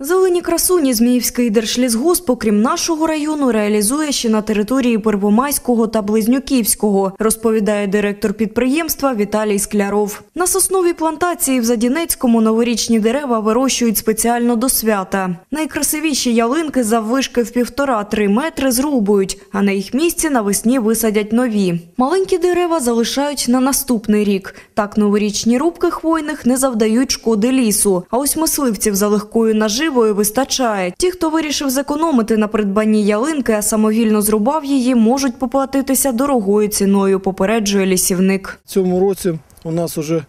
Зелені красуні Зміївський держлісгосп, окрім нашого району, реалізує ще на території Первомайського та Близнюківського, розповідає директор підприємства Віталій Скляров. На сосновій плантації в Задінецькому новорічні дерева вирощують спеціально до свята. Найкрасивіші ялинки заввишки в півтора-три метри зрубують, а на їх місці навесні висадять нові. Маленькі дерева залишають на наступний рік. Так новорічні рубки хвойних не завдають шкоди лісу. А ось мисливців за легкою наживою вистачає. Ті, хто вирішив зекономити на придбанні ялинки, а самовільно зрубав її, можуть поплатитися дорогою ціною, попереджує лісівник. Цьому році у нас вже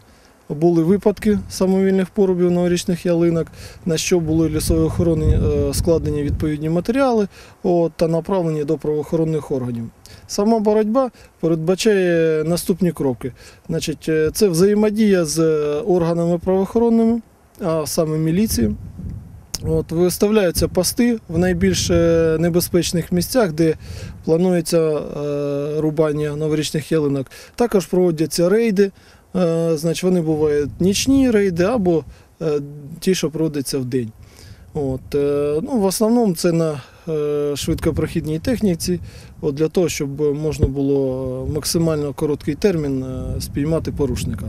були випадки самовільних порубів новорічних ялинок, на що були лісові охорони е, складені відповідні матеріали та направлені до правоохоронних органів. Сама боротьба передбачає наступні кроки. Значить, е, це взаємодія з е, органами правоохоронними, а саме міліцією. От, виставляються пости в найбільш е, небезпечних місцях, де планується е, рубання новорічних ялинок. Також проводяться рейди. Е, значить, вони бувають нічні рейди або е, ті, що проводяться в день. От, е, ну, в основному це на е, швидкопрохідній техніці, от, для того, щоб можна було максимально короткий термін е, спіймати порушника.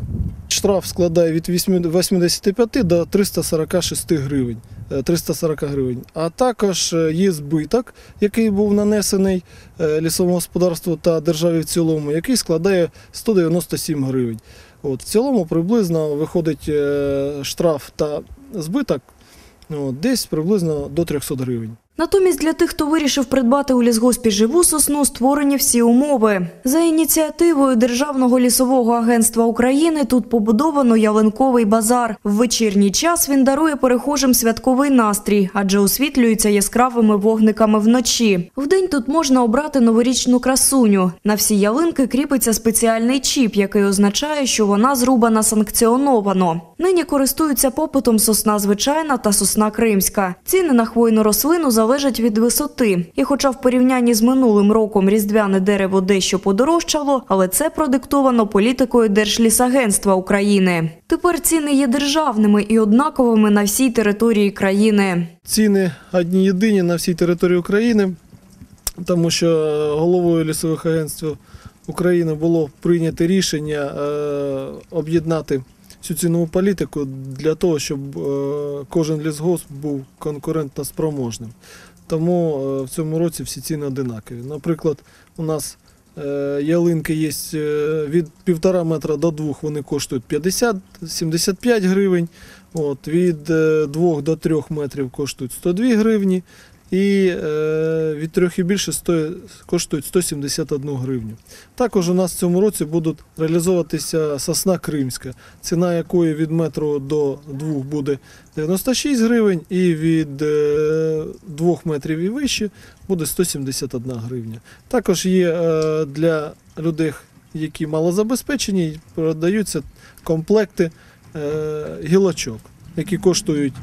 Штраф складає від 85 до 346 гривень. е, 340 гривень. А також е, є збиток, який був нанесений е, лісовому господарству та державі в цілому, який складає 197 гривень. От, в цілому приблизно виходить е, штраф та збиток от, десь приблизно до 300 гривень. Натомість для тих, хто вирішив придбати у лісгоспі живу сосну, створені всі умови. За ініціативою Державного лісового агентства України тут побудовано ялинковий базар. В вечірній час він дарує перехожим святковий настрій, адже освітлюється яскравими вогниками вночі. Вдень тут можна обрати новорічну красуню. На всі ялинки кріпиться спеціальний чіп, який означає, що вона зрубана санкціоновано. Нині користуються попитом сосна звичайна та сосна кримська. Ціни на хвойну рослину залежать від висоти. І хоча в порівнянні з минулим роком різдвяне дерево дещо подорожчало, але це продиктовано політикою Держлісагентства України. Тепер ціни є державними і однаковими на всій території країни. Ціни одні єдині на всій території України, тому що головою лісових агентств України було прийнято рішення е, об'єднати всю цінову політику для того, щоб е, кожен лісгосп був конкурентно спроможним. Тому е, в цьому році всі ціни одинакові. Наприклад, у нас е, ялинки є від 1,5 метра до 2, вони коштують 50-75 гривень. От, від 2 до 3 метрів коштують 102 гривні. І е, від 3 і більше коштують 171 гривню. Також у нас в цьому році будуть реалізовуватися сосна кримська, ціна якої від метру до 2 буде 96 гривень, і від 2 метрів і вище буде 171 гривня. Також є е, для людей, які малозабезпечені, продаються комплекти е, гілочок, які коштують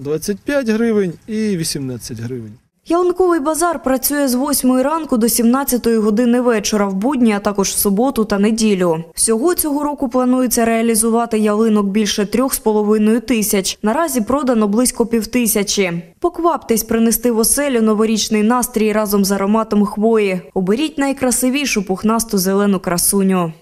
25 гривень і 18 гривень. Ялинковий базар працює з 8 ранку до 17 години вечора в будні, а також в суботу та неділю. Всього цього року планується реалізувати ялинок більше 3,5 тисяч. Наразі продано близько півтисячі. Покваптесь принести в оселю новорічний настрій разом з ароматом хвої. Оберіть найкрасивішу пухнасту зелену красуню.